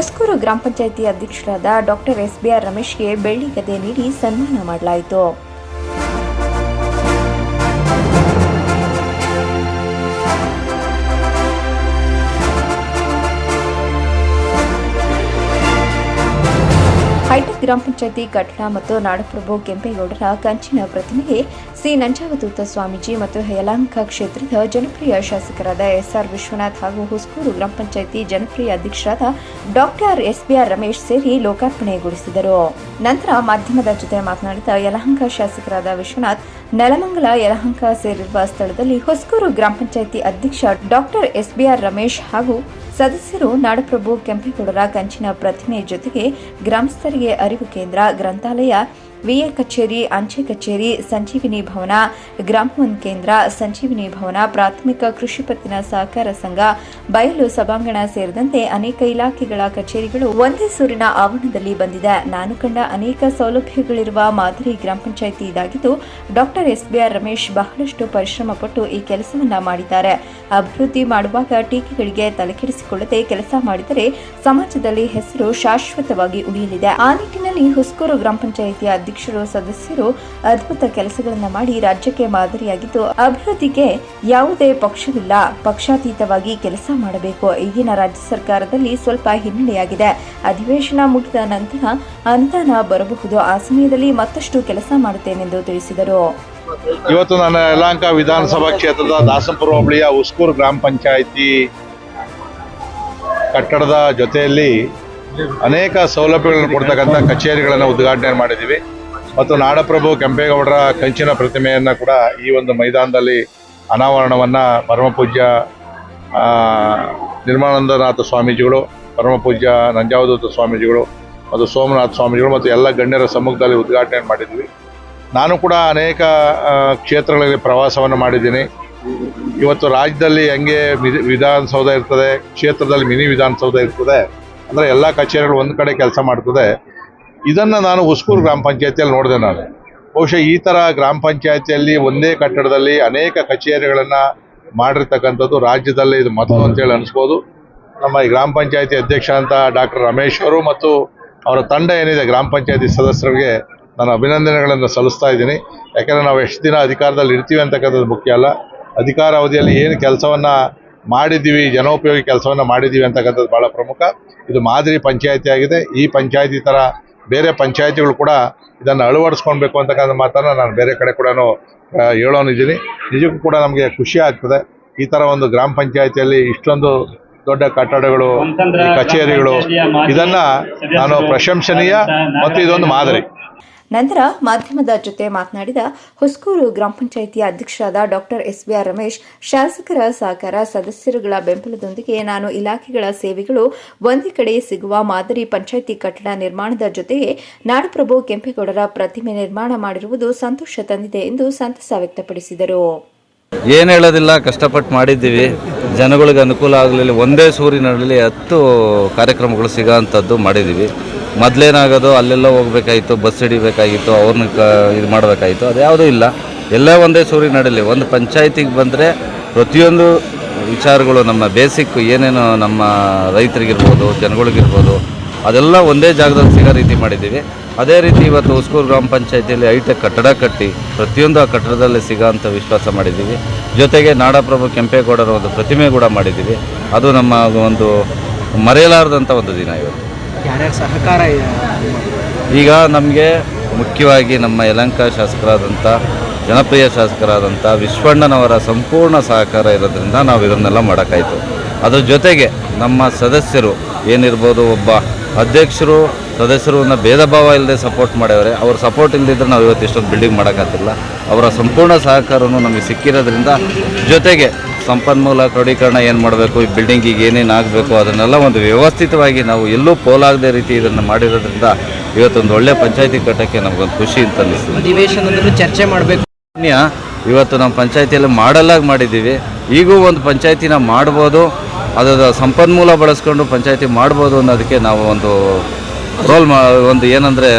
ಹೊಸಕೂರು ಗ್ರಾಮ ಪಂಚಾಯಿತಿ ಅಧ್ಯಕ್ಷರಾದ doctor S B R ರಮೇಶ್ಗೆ ಬೆಳ್ಳಿ ಗದೆ ನೀಡಿ ಸನ್ಮಾನ ಮಾಡಲಾಯಿತು. ಗ್ರಾಮ ಪಂಚಾಯತಿ ಕಟ್ಟಡ ಮತ್ತು ನಾಡಪ್ರಭು ಕೆಂಪೇಗೌಡರ ಕಂಚಿನ ಪ್ರತಿಮೆಗೆ ಸಿ. ನಂಜಾವತೂತ ಸ್ವಾಮೀಜಿ ಮತ್ತು ಯಲಹಂಕ ಕ್ಷೇತ್ರದ ಜನಪ್ರಿಯ ಶಾಸಕರಾದ ಎಸ್ಆರ್ ವಿಶ್ವನಾಥ್ ಹಾಗೂ ಹುಸ್ಕೂರು ಗ್ರಾಮ ಪಂಚಾಯಿತಿ ಜನಪ್ರಿಯ ಅಧ್ಯಕ್ಷರಾದ ಡಾಕ್ಟರ್ ಎಸ್ಬಿಆರ್ ರಮೇಶ್ ಸೇರಿ ಲೋಕಾರ್ಪಣೆಗೊಳಿಸಿದರು. ನಂತರ ಮಾಧ್ಯಮದ ಜೊತೆ ಮಾತನಾಡಿದ ಯಲಹಂಕ ಶಾಸಕರಾದ ವಿಶ್ವನಾಥ್, ನೆಲಮಂಗಲ ಯಲಹಂಕ ಸೇರಿರುವ ಸ್ಥಳದಲ್ಲಿ ಹೊಸಕೂರು ಗ್ರಾಮ ಪಂಚಾಯಿತಿ ಅಧ್ಯಕ್ಷ ಡಾಕ್ಟರ್ ಎಸ್ಬಿಆರ್ ರಮೇಶ್ ಹಾಗೂ ಸದಸ್ಯರು ನಾಡಪ್ರಭು ಕೆಂಪೇಗೌಡರ ಕಂಚಿನ ಪ್ರತಿಮೆ ಜೊತೆಗೆ ಗ್ರಾಮಸ್ಥರಿಗೆ ಅರಿವು ಕೇಂದ್ರ ಗ್ರಂಥಾಲಯ ವಿಎ ಕಚೇರಿ, ಅಂಚೆ ಕಚೇರಿ, ಸಂಜೀವಿನಿ ಭವನ ಗ್ರಾಮವನ್ ಕೇಂದ್ರ, ಸಂಜೀವಿನಿ ಭವನ, ಪ್ರಾಥಮಿಕ ಕೃಷಿ ಪತ್ತಿನ ಸಹಕಾರ ಸಂಘ, ಬಯಲು ಸಭಾಂಗಣ ಸೇರಿದಂತೆ ಅನೇಕ ಇಲಾಖೆಗಳ ಕಚೇರಿಗಳು ಒಂದೇ ಸೂರಿನ ಆವರಣದಲ್ಲಿ ಬಂದಿದೆ. ನಾನು ಕಂಡ ಅನೇಕ ಸೌಲಭ್ಯಗಳಿರುವ ಮಾದರಿ ಗ್ರಾಮ ಪಂಚಾಯಿತಿ ಇದಾಗಿದ್ದು, ಡಾಕ್ಟರ್ ಎಸ್ಬಿಆರ್ ರಮೇಶ್ ಬಹಳಷ್ಟು ಪರಿಶ್ರಮ ಪಟ್ಟು ಈ ಕೆಲಸವನ್ನ ಮಾಡಿದ್ದಾರೆ. ಅಭಿವೃದ್ಧಿ ಮಾಡುವಾಗ ಟೀಕೆಗಳಿಗೆ ತಲೆಕೆಡಿಸಿಕೊಳ್ಳದೆ ಕೆಲಸ ಮಾಡಿದರೆ ಸಮಾಜದಲ್ಲಿ ಹೆಸರು ಶಾಶ್ವತವಾಗಿ ಉಳಿಯಲಿದೆ. ಆ ನಿಟ್ಟಿನಲ್ಲಿ ಹುಸ್ಕೂರು ಗ್ರಾಮ ಪಂಚಾಯಿತಿಯ ಅಧ್ಯಕ್ಷರು ಸದಸ್ಯರು ಅದ್ಭುತ ಕೆಲಸಗಳನ್ನು ಮಾಡಿ ರಾಜ್ಯಕ್ಕೆ ಮಾದರಿಯಾಗಿದ್ದು, ಅಭಿವೃದ್ಧಿಗೆ ಯಾವುದೇ ಪಕ್ಷವಿಲ್ಲ. ಪಕ್ಷಾತೀತವಾಗಿ ಕೆಲಸ ಮಾಡಬೇಕು. ಈಗಿನ ರಾಜ್ಯ ಸರ್ಕಾರದಲ್ಲಿ ಸ್ವಲ್ಪ ಹಿನ್ನಡೆಯಾಗಿದೆ. ಅಧಿವೇಶನ ಮುಗಿದ ನಂತರ ಅನುದಾನ ಬರಬಹುದು. ಆ ಸಮಯದಲ್ಲಿ ಮತ್ತಷ್ಟು ಕೆಲಸ ಮಾಡುತ್ತೇನೆಂದು ತಿಳಿಸಿದರು. ಇವತ್ತು ನನ್ನ ಯಲಹಂಕ ವಿಧಾನಸಭಾ ಕ್ಷೇತ್ರದ ದಾಸಪುರ ಹೋಬಳಿಯ ಉಸ್ಕೂರು ಗ್ರಾಮ ಪಂಚಾಯಿತಿ ಕಟ್ಟಡದ ಜೊತೆಯಲ್ಲಿ ಅನೇಕ ಸೌಲಭ್ಯಗಳನ್ನು ಕೊಡ್ತಕ್ಕಂಥ ಕಚೇರಿಗಳನ್ನು ಉದ್ಘಾಟನೆ ಮಾಡಿದ್ದೀವಿ. ಮತ್ತು ನಾಡಪ್ರಭು ಕೆಂಪೇಗೌಡರ ಕಂಚಿನ ಪ್ರತಿಮೆಯನ್ನು ಕೂಡ ಈ ಒಂದು ಮೈದಾನದಲ್ಲಿ ಅನಾವರಣವನ್ನು ಪರಮಪೂಜ್ಯ ನಿರ್ಮಾನಂದನಾಥ ಸ್ವಾಮೀಜಿಗಳು ಪರಮಪೂಜ್ಯ ನಂಜಾವಧೂತ ಸ್ವಾಮೀಜಿಗಳು ಮತ್ತು ಸೋಮನಾಥ ಸ್ವಾಮೀಜಿಗಳು ಮತ್ತು ಎಲ್ಲ ಗಣ್ಯರ ಸಮ್ಮುಖದಲ್ಲಿ ಉದ್ಘಾಟನೆ ಮಾಡಿದ್ವಿ. ನಾನು ಕೂಡ ಅನೇಕ ಕ್ಷೇತ್ರಗಳಲ್ಲಿ ಪ್ರವಾಸವನ್ನು ಮಾಡಿದ್ದೀನಿ. ಇವತ್ತು ರಾಜ್ಯದಲ್ಲಿ ಹೆಂಗೆ ವಿಧಾನಸೌಧ ಇರ್ತದೆ, ಕ್ಷೇತ್ರದಲ್ಲಿ ಮಿನಿ ವಿಧಾನಸೌಧ ಇರ್ತದೆ, ಅಂದರೆ ಎಲ್ಲ ಕಚೇರಿಗಳು ಒಂದು ಕಡೆ ಕೆಲಸ ಮಾಡ್ತದೆ. ಇದನ್ನು ನಾನು ಉಸ್ಕೂರು ಗ್ರಾಮ ಪಂಚಾಯತಿಯಲ್ಲಿ ನೋಡಿದೆ ನಾನು. ಬಹುಶಃ ಈ ಥರ ಗ್ರಾಮ ಪಂಚಾಯತಿಯಲ್ಲಿ ಒಂದೇ ಕಟ್ಟಡದಲ್ಲಿ ಅನೇಕ ಕಚೇರಿಗಳನ್ನು ಮಾಡಿರ್ತಕ್ಕಂಥದ್ದು ರಾಜ್ಯದಲ್ಲೇ ಇದು ಮೊದಲು ಅಂತೇಳಿ ಅನಿಸ್ಬೋದು. ನಮ್ಮ ಈ ಗ್ರಾಮ ಪಂಚಾಯತಿ ಅಧ್ಯಕ್ಷ ಅಂತ ಡಾಕ್ಟರ್ ರಮೇಶ್ ಅವರು ಮತ್ತು ಅವರ ತಂಡ ಏನಿದೆ ಗ್ರಾಮ ಪಂಚಾಯತಿ ಸದಸ್ಯರಿಗೆ ನಾನು ಅಭಿನಂದನೆಗಳನ್ನು ಸಲ್ಲಿಸ್ತಾ ಇದ್ದೀನಿ. ಯಾಕಂದರೆ ನಾವು ಎಷ್ಟು ದಿನ ಅಧಿಕಾರದಲ್ಲಿ ಇರ್ತೀವಿ ಅಂತಕ್ಕಂಥದ್ದು ಮುಖ್ಯ ಅಲ್ಲ. ಅಧಿಕಾರ ಅವಧಿಯಲ್ಲಿ ಏನು ಕೆಲಸವನ್ನು ಮಾಡಿದ್ದೀವಿ, ಜನೋಪಯೋಗಿ ಕೆಲಸವನ್ನು ಮಾಡಿದ್ದೀವಿ ಅಂತಕ್ಕಂಥದ್ದು ಭಾಳ ಪ್ರಮುಖ. ಇದು ಮಾದರಿ ಪಂಚಾಯತಿ ಆಗಿದೆ. ಈ ಪಂಚಾಯತಿ ಥರ ಬೇರೆ ಪಂಚಾಯಿತಿಗಳು ಕೂಡ ಇದನ್ನು ಅಳವಡಿಸ್ಕೊಳ್ಬೇಕು ಅಂತಕ್ಕಂಥ ಮಾತನ್ನು ನಾನು ಬೇರೆ ಕಡೆ ಕೂಡ ಹೇಳೋನಿದ್ದೀನಿ. ನಿಜಕ್ಕೂ ಕೂಡ ನಮಗೆ ಖುಷಿ ಆಗ್ತದೆ. ಈ ಥರ ಒಂದು ಗ್ರಾಮ ಪಂಚಾಯತಿಯಲ್ಲಿ ಇಷ್ಟೊಂದು ದೊಡ್ಡ ಕಟ್ಟಡಗಳು ಕಚೇರಿಗಳು ಇದನ್ನ ನಾನು ಪ್ರಶಂಸನೀಯ ಮತ್ತು ಇದೊಂದು ಮಾದರಿ. ನಂತರ ಮಾಧ್ಯಮದ ಜೊತೆ ಮಾತನಾಡಿದ ಹೊಸಕೂರು ಗ್ರಾಮ ಪಂಚಾಯಿತಿಯ ಅಧ್ಯಕ್ಷರಾದ ಡಾಕ್ಟರ್ ಎಸ್ ಬಿಆರ್ ರಮೇಶ್, ಶಾಸಕರ ಸಹಕಾರ, ಸದಸ್ಯರುಗಳ ಬೆಂಬಲದೊಂದಿಗೆ ನಾನು ಇಲಾಖೆಗಳ ಸೇವೆಗಳು ಒಂದೇ ಕಡೆ ಸಿಗುವ ಮಾದರಿ ಪಂಚಾಯಿತಿ ಕಟ್ಟಡ ನಿರ್ಮಾಣದ ಜೊತೆಗೆ ನಾಡಪ್ರಭು ಕೆಂಪೇಗೌಡರ ಪ್ರತಿಮೆ ನಿರ್ಮಾಣ ಮಾಡಿರುವುದು ಸಂತೋಷ ತಂದಿದೆ ಎಂದು ಸಂತಸ ವ್ಯಕ್ತಪಡಿಸಿದರು. ಏನು ಹೇಳೋದಿಲ್ಲ, ಕಷ್ಟಪಟ್ಟು ಮಾಡಿದ್ದೀವಿ. ಜನಗಳಿಗೆ ಅನುಕೂಲ ಆಗಲಿಲ್ಲ. ಒಂದೇ ಸೂರಿನಲ್ಲಿ ಹತ್ತು ಕಾರ್ಯಕ್ರಮಗಳು ಸಿಗೋವಂಥದ್ದು ಮಾಡಿದ್ದೀವಿ. ಮೊದಲೇನಾಗೋದು, ಅಲ್ಲೆಲ್ಲ ಹೋಗ್ಬೇಕಾಗಿತ್ತು ಬಸ್ ಹಿಡಿಬೇಕಾಗಿತ್ತು ಅವ್ರನ್ನ ಕ, ಇದು ಮಾಡಬೇಕಾಗಿತ್ತು ಅದು ಯಾವುದೂ ಇಲ್ಲ. ಎಲ್ಲ ಒಂದೇ ಸೂರಿ ನಡೀಲಿ. ಒಂದು ಪಂಚಾಯತಿಗೆ ಬಂದರೆ ಪ್ರತಿಯೊಂದು ವಿಚಾರಗಳು ನಮ್ಮ ಬೇಸಿಕ್ ಏನೇನು ನಮ್ಮ ರೈತರಿಗಿರ್ಬೋದು, ಜನಗಳಿಗಿರ್ಬೋದು, ಅದೆಲ್ಲ ಒಂದೇ ಜಾಗದಲ್ಲಿ ಸಿಗೋ ರೀತಿ ಮಾಡಿದ್ದೀವಿ. ಅದೇ ರೀತಿ ಇವತ್ತು ಉಸ್ಕೂರು ಗ್ರಾಮ ಪಂಚಾಯತಿಯಲ್ಲಿ ಐಟೆಕ್ ಕಟ್ಟಡ ಕಟ್ಟಿ ಪ್ರತಿಯೊಂದು ಆ ಕಟ್ಟಡದಲ್ಲಿ ಅಂತ ವಿಶ್ವಾಸ ಮಾಡಿದ್ದೀವಿ. ಜೊತೆಗೆ ನಾಡಪ್ರಭು ಕೆಂಪೇಗೌಡರ ಒಂದು ಪ್ರತಿಮೆ ಕೂಡ ಮಾಡಿದ್ದೀವಿ. ಅದು ನಮ್ಮ ಒಂದು ಮರೆಯಲಾರದಂಥ ಒಂದು ದಿನ ಇವತ್ತು. ಯಾರ್ಯಾರ ಸಹಕಾರ ಇದೆ? ಈಗ ನಮಗೆ ಮುಖ್ಯವಾಗಿ ನಮ್ಮ ಯಲಂಕ ಶಾಸಕರಾದಂಥ, ಜನಪ್ರಿಯ ಶಾಸಕರಾದಂಥ ವಿಶ್ವಣ್ಣನವರ ಸಂಪೂರ್ಣ ಸಹಕಾರ ಇರೋದ್ರಿಂದ ನಾವು ಇದನ್ನೆಲ್ಲ ಮಾಡೋಕ್ಕಾಯಿತು. ಅದ್ರ ಜೊತೆಗೆ ನಮ್ಮ ಸದಸ್ಯರು ಏನಿರ್ಬೋದು, ಒಬ್ಬ ಅಧ್ಯಕ್ಷರು ಸದಸ್ಯರನ್ನ ಭೇದ ಭಾವ ಇಲ್ಲದೆ ಸಪೋರ್ಟ್ ಮಾಡ್ಯವ್ರೆ, ಅವ್ರ ಸಪೋರ್ಟ್ ಇಲ್ಲದಿದ್ದರೆ ನಾವು ಇವತ್ತು ಇಷ್ಟೊಂದು ಬಿಲ್ಡಿಂಗ್ ಮಾಡೋಕ್ಕಾಗ್ತಿಲ್ಲ ಅವರ ಸಂಪೂರ್ಣ ಸಹಕಾರವೂ ನಮಗೆ ಸಿಕ್ಕಿರೋದ್ರಿಂದ ಜೊತೆಗೆ ಸಂಪನ್ಮೂಲ ಕ್ರೋಢೀಕರಣ ಏನು ಮಾಡಬೇಕು? ಈ ಬಿಲ್ಡಿಂಗಿಗೆ ಏನೇನು ಆಗಬೇಕು? ಅದನ್ನೆಲ್ಲ ಒಂದು ವ್ಯವಸ್ಥಿತವಾಗಿ ನಾವು ಎಲ್ಲೂ ಪೋಲಾಗದೇ ರೀತಿ ಇದನ್ನು ಮಾಡಿರೋದ್ರಿಂದ ಇವತ್ತೊಂದು ಒಳ್ಳೆ ಪಂಚಾಯತಿ ಕಟ್ಟಕ್ಕೆ ನಮಗೊಂದು ಖುಷಿ ಅಂತ ಅನ್ನಿಸ್ತು ಅಧಿವೇಶನದಲ್ಲೂ ಚರ್ಚೆ ಮಾಡಬೇಕು. ಇವತ್ತು ನಮ್ಮ ಪಂಚಾಯತಿಯಲ್ಲಿ ಮಾಡಲಾಗಿ ಮಾಡಿದ್ದೀವಿ. ಈಗೂ ಒಂದು ಪಂಚಾಯತಿನ ಮಾಡ್ಬೋದು. ಅದರ ಸಂಪನ್ಮೂಲ ಬಳಸ್ಕೊಂಡು ಪಂಚಾಯತಿ ಮಾಡ್ಬೋದು ಅನ್ನೋದಕ್ಕೆ ನಾವು ಒಂದು ರೋಲ್ ಮಾ ಒಂದು ಏನಂದರೆ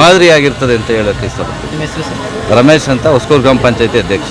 ಮಾದರಿಯಾಗಿರ್ತದೆ ಅಂತ ಹೇಳೋಕ್ಕೆ ಇಷ್ಟಪಡ್ತೀನಿ. ಸರ್? ರಮೇಶ್ ಅಂತ ಹೊಸಕೂರು ಗ್ರಾಮ ಪಂಚಾಯತಿ ಅಧ್ಯಕ್ಷ